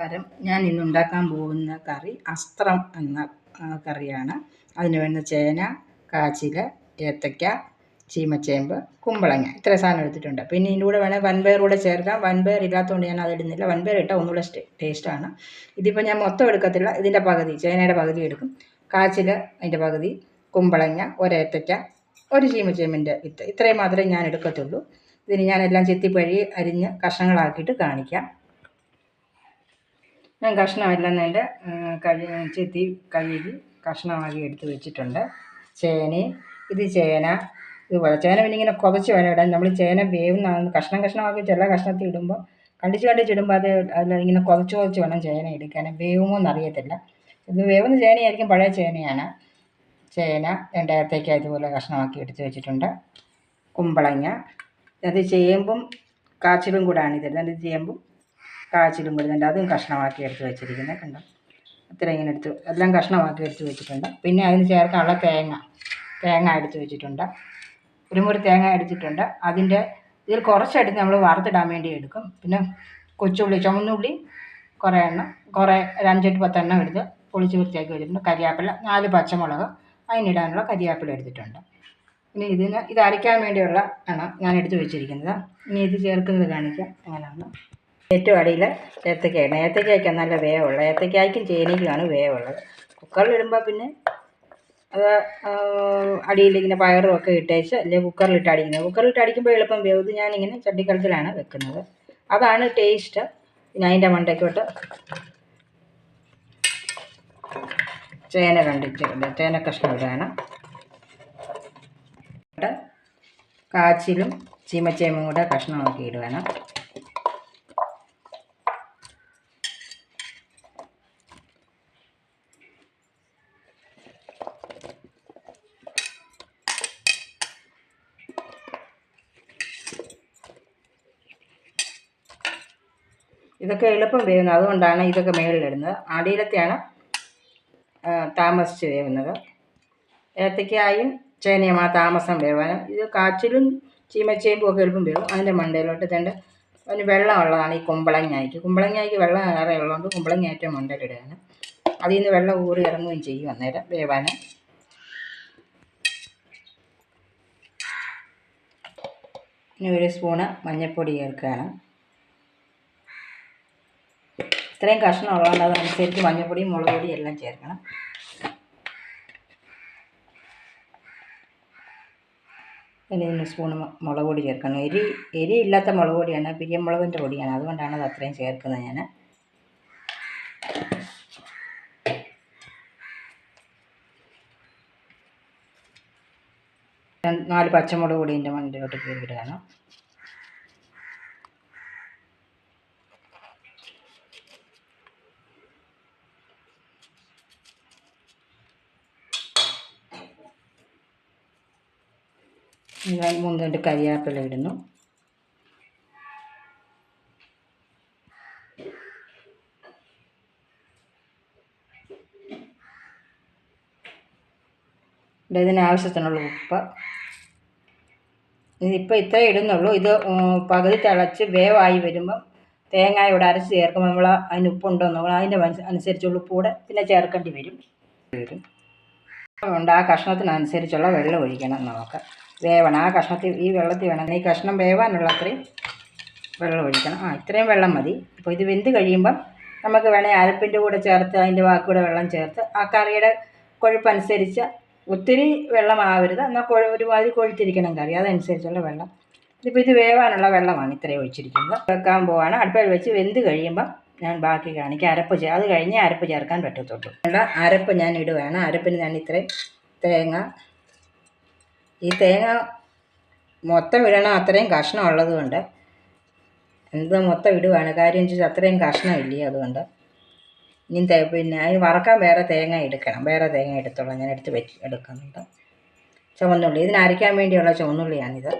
നമസ്കാരം. ഞാൻ ഇന്ന് ഉണ്ടാക്കാൻ പോകുന്ന കറി അസ്ത്രം എന്ന കറിയാണ്. അതിന് വേണ്ട ചേന കാച്ചിൽ ഏത്തയ്ക്ക ചീമച്ചേമ്പ് കുമ്പളങ്ങ ഇത്ര സാധനം എടുത്തിട്ടുണ്ട്. പിന്നെ ഇതിന്റെ കൂടെ വേണേൽ വൻപയർ കൂടെ ചേർക്കാം. വൻപയർ ഇല്ലാത്തതുകൊണ്ട് ഞാൻ അതിടുന്നില്ല വൻപയർ ഇട്ടാൽ ഒന്നുകൂടെ ടേസ്റ്റാണ് ഇതിപ്പോൾ ഞാൻ മൊത്തം എടുക്കത്തില്ല. ഇതിന്റെ പകുതി ചേനയുടെ പകുതി എടുക്കും. കാച്ചിൽ അതിന്റെ പകുതി കുമ്പളങ്ങ ഒരേത്തയ്ക്ക ഒരു ചീമച്ചേമ്പിന്റെ വിത്ത്. ഇത്രയും മാത്രമേ ഞാൻ എടുക്കത്തുള്ളൂ. ഇതിന് ഞാനെല്ലാം ചെത്തിപ്പഴി അരിഞ്ഞ് കഷ്ണങ്ങളാക്കിയിട്ട് കാണിക്കാം. ഞാൻ കഷ്ണമെല്ലാം നേരെ കഴി ചെത്തി കഴുകി കഷ്ണമാക്കി എടുത്ത് വെച്ചിട്ടുണ്ട്. ചേനയും ഇത് ചേന ഇതുപോലെ ചേന പിന്നെ ഇങ്ങനെ കുതച്ച് വേണം ഇടാൻ. നമ്മൾ ചേന വേവുന്ന കഷ്ണം കഷ്ണമാക്കി ചില കഷ്ണത്തിൽ ഇടുമ്പോൾ കണ്ടിച്ച് കണ്ടിച്ച് ഇടുമ്പോൾ അത് അതിൽ ഇങ്ങനെ കുതച്ച് കുതച്ച് വേണം ചേന എടുക്കാൻ. വേവുമോ എന്നറിയത്തില്ല ഇത് വേവുന്ന ചേനയായിരിക്കും പഴയ ചേനയാണ്. ചേന രണ്ടായിരത്തേക്ക് ഇതുപോലെ കഷ്ണമാക്കി എടുത്ത് വെച്ചിട്ടുണ്ട്. കുമ്പളങ്ങ അത് ചേമ്പും കാച്ചിലും കൂടാണ് ഇത് ചേമ്പും കാച്ചിലും കൊടുത്തിട്ടുണ്ട് അതും കഷ്ണമാക്കി എടുത്ത് വെച്ചിരിക്കുന്നത് കണ്ടോ? ഇത്ര ഇങ്ങനെ എടുത്ത് എല്ലാം കഷ്ണമാക്കി എടുത്ത് വെച്ചിട്ടുണ്ട്. പിന്നെ അതിന് ചേർക്കാനുള്ള തേങ്ങ തേങ്ങ എടുത്ത് വെച്ചിട്ടുണ്ട്. ഒരു മുറി തേങ്ങ എടുത്തിട്ടുണ്ട്. അതിന്റെ ഇതിൽ കുറച്ചെടുത്ത് നമ്മൾ വറുത്തിടാൻ വേണ്ടി എടുക്കും. പിന്നെ കൊച്ചുള്ളി ചുമന്നുള്ളി കുറേ എണ്ണം കുറേ ഒരു അഞ്ചെട്ട് പത്തെണ്ണം എടുത്ത് പൊളിച്ച് വൃത്തിയാക്കി വെച്ചിട്ടുണ്ട്. കരിയാപ്പില നാല് പച്ചമുളക് അതിനിടാനുള്ള കരിയാപ്പില എടുത്തിട്ടുണ്ട്. ഇനി ഇതിന് ഇത് അരയ്ക്കാൻ വേണ്ടിയുള്ള ആണ് ഞാൻ എടുത്ത് വെച്ചിരിക്കുന്നത്. ഇനി ഇത് ചേർക്കുന്നത് കാണിക്കാം. എങ്ങനെയാണ് ഏറ്റവും അടിയിൽ ഏത്തക്കയാണ്. ഏത്തക്കായ്ക്കാൻ നല്ല വേവുള്ളത് ഏത്തക്കായ്ക്കും ചേനയ്ക്കുമാണ് വേവുള്ളത്. കുക്കറിലിടുമ്പോൾ പിന്നെ അത് അടിയിൽ ഇങ്ങനെ പയറും ഒക്കെ ഇട്ടേച്ച് അല്ലെങ്കിൽ കുക്കറിലിട്ട് അടിക്കുന്നത്. കുക്കറിലിട്ട് അടിക്കുമ്പോൾ എളുപ്പം വേവ്. ഞാനിങ്ങനെ ചട്ടിക്കലത്തിലാണ് വെക്കുന്നത്. അതാണ് ടേസ്റ്റ്. പിന്നെ അതിന്റെ മണ്ടയ്ക്കോട്ട് ചേന കണ്ടിട്ട് ചേന കഷ്ണം ഇടുകയാണ് കാച്ചിലും ചീമച്ചേമ്പും കൂടെ കഷ്ണമാക്കി ഇടുകയാണ് ഇതൊക്കെ എളുപ്പം വേവുന്നത്. അതുകൊണ്ടാണ് ഇതൊക്കെ മേളിലിടുന്നത് അടിയിലത്തെയാണ് താമസിച്ച് വേവുന്നത്. ഏത്തയ്ക്കായും ചേനയും ആ താമസം വേവാനും. ഇത് കാച്ചിലും ചീമച്ചേമ്പും ഒക്കെ എളുപ്പം വേവും. അതിന്റെ മണ്ടയിലോട്ട് തേണ്ട അതിന് വെള്ളമുള്ളതാണ് ഈ കുമ്പളങ്ങായ്ക്ക്. കുമ്പളങ്ങായ്ക്ക് വെള്ളം ഏറെ ഉള്ളതുകൊണ്ട് കുമ്പളങ്ങ ഏറ്റവും മണ്ടയിലിടുകയാണ് അതിൽ നിന്ന് വെള്ളം ഊറി ഇറങ്ങുകയും ചെയ്യും അന്നേരം വേവാനും. ഇനി ഒരു സ്പൂണ് മഞ്ഞൾപ്പൊടി ചേർക്കുകയാണ്. ഇത്രയും കഷ്ണം ഉള്ളതുകൊണ്ട് അതനുസരിച്ച് മഞ്ഞൾപ്പൊടിയും മുളക് പൊടിയും എല്ലാം ചേർക്കണം. പിന്നെ ഇതിന് സ്പൂൺ മുളക് പൊടി ചേർക്കണം. എരി എരി ഇല്ലാത്ത മുളക് പൊടിയാണ് പിരിയമുളകിന്റെ പൊടിയാണ്. അതുകൊണ്ടാണ് അത് അത്രയും ചേർക്കുന്നത് ഞാൻ നാല് പച്ചമുളക് പൊടി എന്റെ മണ്ടിലോട്ട് കയറി ഞാൻ മൂന്ന് രണ്ട് കരിയാപ്പില ഇടുന്നു. ഇതിനാവശ്യത്തിനുള്ള ഉപ്പ്. ഇതിപ്പോൾ ഇത്രേ ഇടുന്നുള്ളൂ. ഇത് പകുതി തിളച്ച് വേവായി വരുമ്പം തേങ്ങ ഇവിടെ അരച്ച് ചേർക്കുമ്പോൾ നമ്മൾ അതിന് ഉപ്പുണ്ടോ നമ്മൾ അതിന്റെ അനുസരിച്ചുള്ള ഉപ്പ് കൂടെ പിന്നെ ചേർക്കേണ്ടി വരും. ഉണ്ട്. ആ കഷ്ണത്തിനനുസരിച്ചുള്ള വെള്ളം ഒഴിക്കണം നമുക്ക് വേവണം. ആ കഷ്ണത്തിൽ ഈ വെള്ളത്തിൽ വേണം. ഈ കഷ്ണം വേവാനുള്ള അത്രയും വെള്ളം ഒഴിക്കണം. ആ ഇത്രയും വെള്ളം മതി. അപ്പോൾ ഇത് വെന്ത് കഴിയുമ്പം നമുക്ക് വേണമെങ്കിൽ അരപ്പിന്റെ കൂടെ ചേർത്ത് അതിന്റെ വാക്കൂടെ വെള്ളം ചേർത്ത് ആ കറിയുടെ കൊഴുപ്പനുസരിച്ച് ഒത്തിരി വെള്ളമാവരുത് എന്നാൽ കൊഴ ഒരുമാതിരി കൊഴുത്തിരിക്കണം കറി. അതനുസരിച്ചുള്ള വെള്ളം. ഇതിപ്പോൾ ഇത് വേവാനുള്ള വെള്ളമാണ് ഇത്രയും ഒഴിച്ചിരിക്കുന്നത്. വെക്കാൻ പോവാണ്. അടുപ്പിൽ വെച്ച് വെന്ത് കഴിയുമ്പം ഞാൻ ബാക്കി കാണിക്കാം. അരപ്പ് ചേ അത് കഴിഞ്ഞേ അരപ്പ് ചേർക്കാൻ പറ്റത്തുള്ളൂ. അരപ്പ് ഞാൻ ഇടുകയാണ്. അരപ്പിന് ഞാൻ ഇത്രയും തേങ്ങ ഈ തേങ്ങ മൊത്തം ഇടണം അത്രയും കഷ്ണം ഉള്ളതുകൊണ്ട് എന്ത് മൊത്തം ഇടുവാണ്? കാര്യം വെച്ചാൽ അത്രയും കഷ്ണം ഇല്ലേ അതുകൊണ്ട്. ഇനി പിന്നെ അതിന് വറക്കാൻ വേറെ തേങ്ങ എടുക്കണം. വേറെ തേങ്ങ എടുത്തോളാം. ഞാൻ എടുത്ത് വെച്ച് എടുക്കുന്നുണ്ട്. ചുവന്നുള്ളി. ഇതിന് അരയ്ക്കാൻ വേണ്ടിയുള്ള ചുവന്നുള്ളിയാണിത്.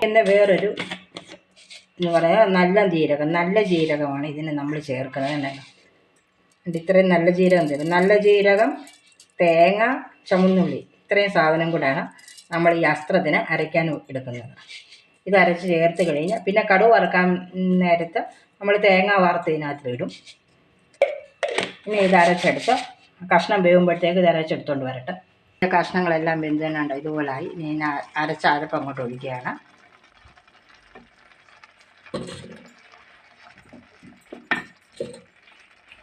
പിന്നെ വേറൊരു എന്ന് പറയാൻ നല്ല ജീരകം നല്ല ജീരകമാണ് ഇതിന് നമ്മൾ ചേർക്കുന്നത് എന്നല്ല ഇത്രയും നല്ല ജീരകം തരും. നല്ല ജീരകം തേങ്ങ ചുമന്നുള്ളി ഇത്രയും സാധനം കൂടെയാണ് നമ്മൾ ഈ അസ്ത്രത്തിന് അരയ്ക്കാൻ എടുക്കുന്നത്. ഇത് അരച്ച് ചേർത്ത് കഴിഞ്ഞാൽ പിന്നെ കടുവ് വറുക്കാൻ നേരത്ത് നമ്മൾ തേങ്ങ വറുത്ത് ഇതിനകത്തിലിടും ഇനി ഇത് അരച്ചെടുത്ത് കഷ്ണം വേവുമ്പോഴത്തേക്ക് ഇത് അരച്ചെടുത്തോണ്ട് വരട്ടെ. കഷ്ണങ്ങളെല്ലാം വെന്തുണ്ട് ഇതുപോലായി ഞാൻ അരച്ച അരപ്പ് അങ്ങോട്ട് ഒഴിക്കുകയാണ്.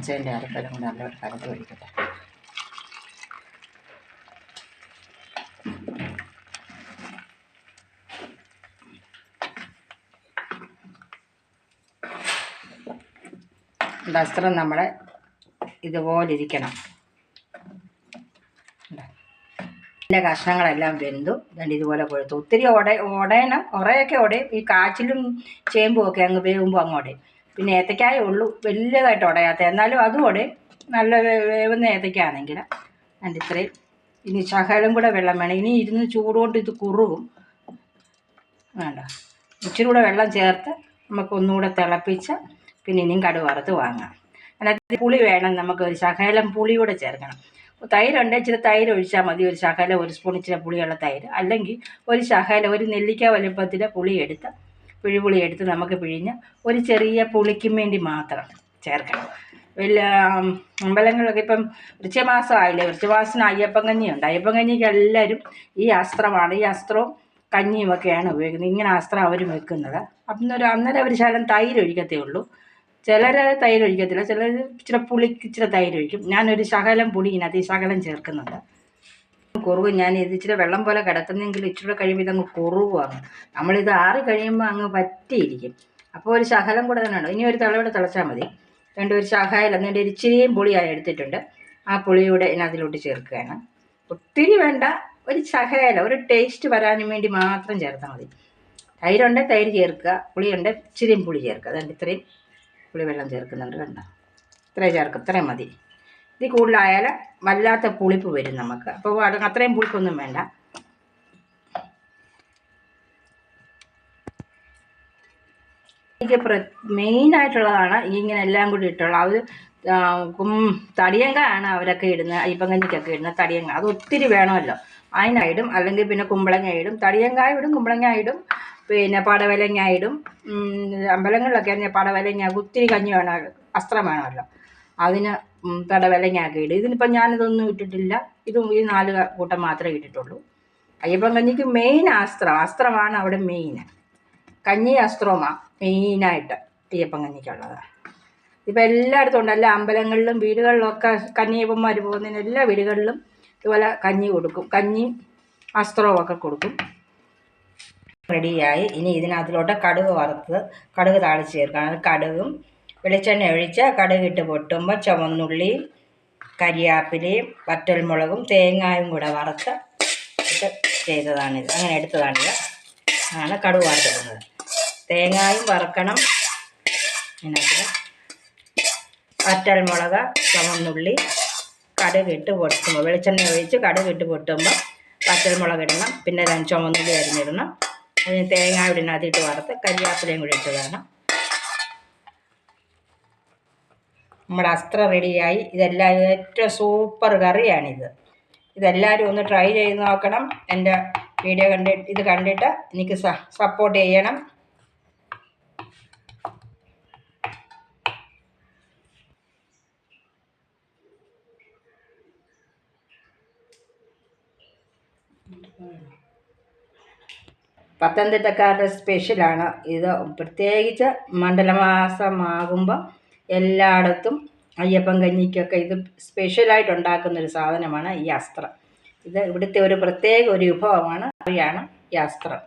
ചേന്റെ അരപ്പെല്ലാം കൂടെ നല്ല കലത്ത് ഒഴിക്കട്ടെ. വസ്ത്രം നമ്മുടെ ഇതുപോലെ ഇരിക്കണം. ഇതിന്റെ കഷ്ണങ്ങളെല്ലാം വെന്തു. രണ്ട് ഇതുപോലെ കൊഴുത്തു. ഒത്തിരി ഉട ഉടയണം ഉറയൊക്കെ ഉടയും ഈ കാച്ചിലും ചേമ്പും ഒക്കെ അങ്ങ് വേവുമ്പോൾ അങ്ങോട്ടേ പിന്നെ ഏത്തക്കായ ഉള്ളൂ വലിയതായിട്ട് ഉടയാത്ത. എന്നാലും അതും ഉടയും നല്ല വേവുന്ന ഏത്തക്കാണെങ്കിൽ അതിന്റെ ഇത്രയും. ഇനി ശകലം കൂടെ വെള്ളം വേണം. ഇനി ഇരുന്ന് ചൂടുകൊണ്ട് ഇത് കുറുകും. വേണ്ട. ഇച്ചിരി കൂടെ വെള്ളം ചേർത്ത് നമുക്ക് ഒന്നുകൂടെ തിളപ്പിച്ച് പിന്നെ ഇനിയും കടുക് വറുത്ത് വാങ്ങാം. അതിനകത്ത് പുളി വേണം. നമുക്ക് ഒരു ശകലം പുളി കൂടെ ചേർക്കണം. തൈരുണ്ട് ഇച്ചിരി തൈര് ഒഴിച്ചാൽ മതി. ഒരു ശകലം ഒരു സ്പൂൺ ഇച്ചിരി പുളിയുള്ള തൈര്. അല്ലെങ്കിൽ ഒരു ശകലം ഒരു നെല്ലിക്ക വലുപ്പത്തിലെ പുളി എടുത്ത് പിഴിപുളി എടുത്ത് നമുക്ക് പിഴിഞ്ഞ് ഒരു ചെറിയ പുളിക്കും വേണ്ടി മാത്രം ചേർക്കണം. വലിയ അമ്പലങ്ങളൊക്കെ ഇപ്പം വൃക്ഷമാസം ആയില്ലേ വൃക്ഷമാസത്തിന് അയ്യപ്പൻ കഞ്ഞിയുണ്ട്. അയ്യപ്പൻ കഞ്ഞിക്ക് എല്ലാവരും ഈ അസ്ത്രമാണ്. ഈ അസ്ത്രവും കഞ്ഞിയും ഒക്കെയാണ് ഉപയോഗിക്കുന്നത്. ഇങ്ങനെ അസ്ത്രം അവർ വെക്കുന്നത്. അപ്പം ഒരു അന്നേരം ഒരു ശകലം തൈര് ഒഴിക്കത്തേ ഉള്ളൂ. ചിലർ തൈര് ഒഴിക്കത്തില്ല. ചിലർ ഇച്ചിരി പുളിക്ക് ഇച്ചിരി തൈര് ഒഴിക്കും. ഞാനൊരു ശകലം പുളി ഇതിനകത്ത് ഈ ശകലം ചേർക്കുന്നുണ്ട്. കുറുകും. ഞാൻ ഇത് ഇച്ചിരി വെള്ളം പോലെ കിടക്കുന്നെങ്കിൽ ഇച്ചിരി കഴിയുമ്പോൾ ഇതങ്ങ് കുറുകുവാണ് നമ്മളിത് ആറി കഴിയുമ്പോൾ അങ്ങ് പറ്റിയിരിക്കും അപ്പോൾ ഒരു ശകലം കൂടെ തന്നെ ഇനി ഒരു തളവിടെ തിളച്ചാൽ മതി. രണ്ട് ഒരു ശകലം എന്നിട്ട് ഒരു ഇച്ചിരിയും പുളിയായി എടുത്തിട്ടുണ്ട്. ആ പുളിയൂടെ ഇതിനകത്തിലോട്ട് ചേർക്കുകയാണ്. ഒത്തിരി വേണ്ട. ഒരു ശകലം ഒരു ടേസ്റ്റ് വരാനും വേണ്ടി മാത്രം ചേർത്താൽ മതി. തൈരുണ്ട് തൈര് ചേർക്കുക. പുളിയുണ്ട് ഇച്ചിരിയും പുളി ചേർക്കുക. അതുകൊണ്ട് ഇത്രയും പുളിവെള്ളം ചേർക്കുന്നുണ്ട് കണ്ടോ? ഇത്രയും ചേർക്കും. ഇത്രയും മതി. ഇത് കൂടുതലായാൽ വല്ലാത്ത പുളിപ്പ് വരും നമുക്ക്. അപ്പോൾ അത് അത്രയും പുളിപ്പൊന്നും വേണ്ട. എനിക്ക് പ്ര മെയിനായിട്ടുള്ളതാണ് ഇങ്ങനെ എല്ലാം കൂടി ഇട്ടുള്ള അത് തടിയങ്കായാണ് അവരൊക്കെ ഇടുന്നത് അയ്യപ്പങ്കഞ്ഞിക്കൊക്കെ ഇടുന്നത് തടിയങ്ക അത് ഒത്തിരി വേണമല്ലോ. അതിനായിടും അല്ലെങ്കിൽ പിന്നെ കുമ്പളങ്ങ ഇടും തടിയങ്കായ ഇടും കുമ്പളങ്ങ ഇടും പിന്നെ പടവലങ്ങ ഇടും അമ്പലങ്ങളിലൊക്കെ പടവലങ്ങ ഒത്തിരി കഞ്ഞി വേണമല്ലോ അസ്ത്രം വേണമല്ലോ. അതിന് പടവലങ്ങയൊക്കെ ഇടും ഇതിനിപ്പം ഞാനിതൊന്നും ഇട്ടിട്ടില്ല. ഇതും ഈ നാല് കൂട്ടം മാത്രമേ ഇട്ടിട്ടുള്ളൂ. അയ്യപ്പൻ കഞ്ഞിക്ക് മെയിൻ അസ്ത്രം അസ്ത്രമാണ് അവിടെ മെയിൻ കഞ്ഞി അസ്ത്രമാണ് മെയിനായിട്ട് അയ്യപ്പൻ കഞ്ഞിക്കുള്ളത് ഇപ്പം എല്ലായിടത്തും ഉണ്ട്. എല്ലാ അമ്പലങ്ങളിലും വീടുകളിലൊക്കെ കന്നിയപ്പന്മാർ പോകുന്നതിന് എല്ലാ വീടുകളിലും ഇതുപോലെ കഞ്ഞി കൊടുക്കും. കഞ്ഞി അസ്ത്രവും ഒക്കെ കൊടുക്കും. റെഡിയായി. ഇനി ഇതിനകത്തിലോട്ട് കടുക് വറുത്ത് കടുക് താളിച്ച് ചേർക്കണം. കടുകും വെളിച്ചെണ്ണ ഒഴിച്ച് കടുകിട്ട് പൊട്ടുമ്പോൾ ചുവന്നുള്ളിയും കരിയാപ്പിലയും വറ്റൽമുളകും തേങ്ങായും കൂടെ വറുത്ത് ഇട്ട് ചെയ്തതാണിത്. അങ്ങനെ എടുത്തതാണിത്. ആണ് കടുക് വറുത്തിടുന്നത്. തേങ്ങായും വറുക്കണം. ഇതിനകത്ത് വറ്റൽമുളക് ചുവന്നുള്ളി കടുകിട്ട് പൊട്ടുമ്പോൾ വെളിച്ചെണ്ണ ഒഴിച്ച് കടുകിട്ട് പൊട്ടുമ്പോൾ വറ്റൽമുളക് ഇടണം. പിന്നെ ചുവന്നുള്ളി അരിഞ്ഞിടണം. അതിന് തേങ്ങ അതിട്ട് വറുത്ത് കരിയാപ്പിലയും കൂടി ഇട്ടതാണ് നമ്മുടെ അസ്ത്ര റെഡിയായി. ഇതെല്ലാം ഏറ്റവും സൂപ്പർ കറിയാണിത്. ഇതെല്ലാവരും ഒന്ന് ട്രൈ ചെയ്ത് നോക്കണം. എന്റെ വീഡിയോ കണ്ടിട്ട് ഇത് കണ്ടിട്ട് എനിക്ക് സപ്പോർട്ട് ചെയ്യണം. പത്തനംതിട്ടക്കാരുടെ സ്പെഷ്യലാണ് ഇത് പ്രത്യേകിച്ച് മണ്ഡലമാസമാകുമ്പോൾ എല്ലായിടത്തും അയ്യപ്പൻ കഞ്ഞിക്കൊക്കെ ഇത് സ്പെഷ്യലായിട്ട് ഉണ്ടാക്കുന്ന ഒരു സാധനമാണ് ഈ അസ്ത്രം. ഇത് ഇവിടുത്തെ ഒരു പ്രത്യേക ഒരു വിഭവമാണ് കറിയാണ് ഈ അസ്ത്രം.